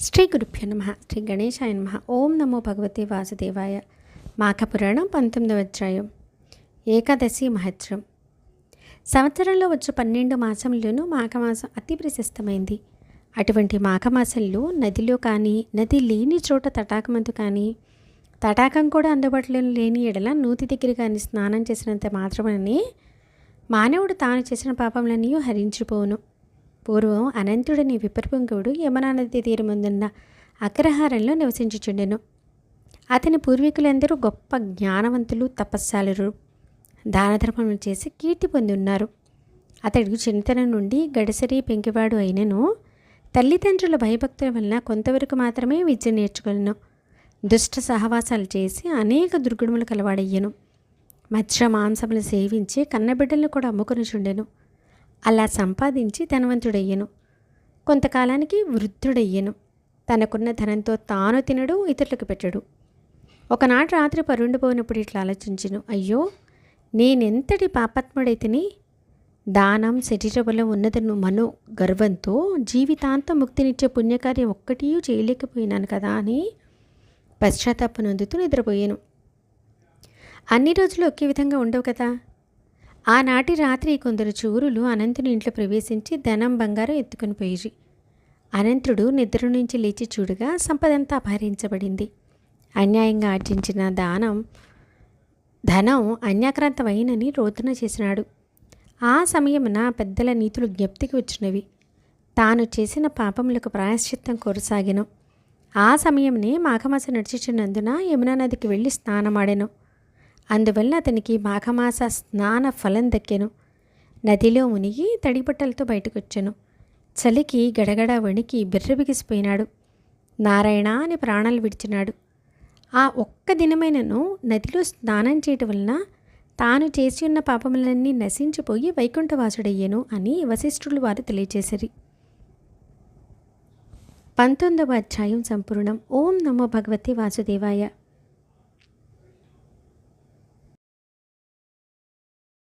శ్రీ గురుభ్యో నమ శ్రీ గణేశాయ నమ. ఓం నమో భగవతి వాసుదేవాయ. మాఘపురాణం పంతొమ్మిదవ అధ్యాయం. ఏకాదశి మహత్రం. సంవత్సరంలో వచ్చే పన్నెండు మాసంలోనూ మాఘమాసం అతి ప్రశస్తమైంది. అటువంటి మాఘమాసంలో నదిలో కానీ నది లేని చోట తటాకమందు కానీ తటాకం కూడా అందుబాటులో లేని ఎడల నూతి దగ్గర కానీ స్నానం చేసినంత మాత్రమని మానవుడు తాను చేసిన పాపములన్నీ హరించిపోను. పూర్వం అనంతుడని విపర్పుంగుడు యమునానది తీరముందున్న అగ్రహారంలో నివసించుచుండెను. అతని పూర్వీకులందరూ గొప్ప జ్ఞానవంతులు తపస్సాలురు. దానధర్మములు చేసి కీర్తి పొంది ఉన్నారు అతడు చిన్నతనం నుండి గడసరి పెంకివాడు అయినను. తల్లిదండ్రుల భయభక్తుల వలన కొంతవరకు మాత్రమే విద్య నేర్చుకొలను దుష్ట సహవాసాలు చేసి అనేక దుర్గుణములు కలవాడయ్యను. మత్స్య మాంసములు సేవించి కన్నబిడ్డలను కూడా అమ్ముకొని చుండెను అలా సంపాదించి ధనవంతుడయ్యను. కొంతకాలానికి వృద్ధుడయ్యను. తనకున్న ధనంతో తాను తినడు ఇతరులకు పెట్టడు. ఒకనాడు రాత్రి పరుండిపోయినప్పుడు ఇట్లా ఆలోచించను. అయ్యో నేనెంతటి పాపాత్ముడైతిని? దానం శరీరబలం ఉన్నదను మనో గర్వంతో జీవితాంతం ముక్తినిచ్చే పుణ్యకార్యం ఒక్కటి చేయలేకపోయినాను కదా అని పశ్చాత్తాపం అందుతూ నిద్రపోయాను. అన్ని రోజులు ఒకే విధంగా ఉండవు కదా? ఆనాటి రాత్రి కొందరు చూరులు అనంతుని ఇంట్లో ప్రవేశించి ధనం బంగారం ఎత్తుకుని పోయి అనంతుడు నిద్ర నుంచి లేచి చూడగా సంపదంతా అపహరించబడింది. అన్యాయంగా ఆర్జించిన దానం ధనం అన్యాక్రాంతమైనని రోదన చేసినాడు. ఆ సమయమున పెద్దల నీతులు జ్ఞప్తికి వచ్చినవి. తాను చేసిన పాపములకు ప్రాయశ్చిత్తం కొనసాగెను ఆ సమయంనే మాఘమాస నడిచినందున యమునా నదికి వెళ్ళి స్నానమాడెను. అందువల్ల అతనికి మాఘమాస స్నాన ఫలం దక్కెను. నదిలో మునిగి తడిబట్టలతో బయటకొచ్చాను. చలికి గడగడ వణికి బిర్ర బిగిసిపోయినాడు నారాయణ అని ప్రాణాలు విడిచినాడు. ఆ ఒక్క దినమైనను నదిలో స్నానం చేయటం వలన తాను చేసి ఉన్న పాపములన్నీ నశించిపోయి వైకుంఠవాసుడయ్యాను అని వశిష్ఠులు వారు తెలియచేశారు పంతొమ్మిదవ అధ్యాయం సంపూర్ణం. ఓం నమో భగవతి వాసుదేవాయ.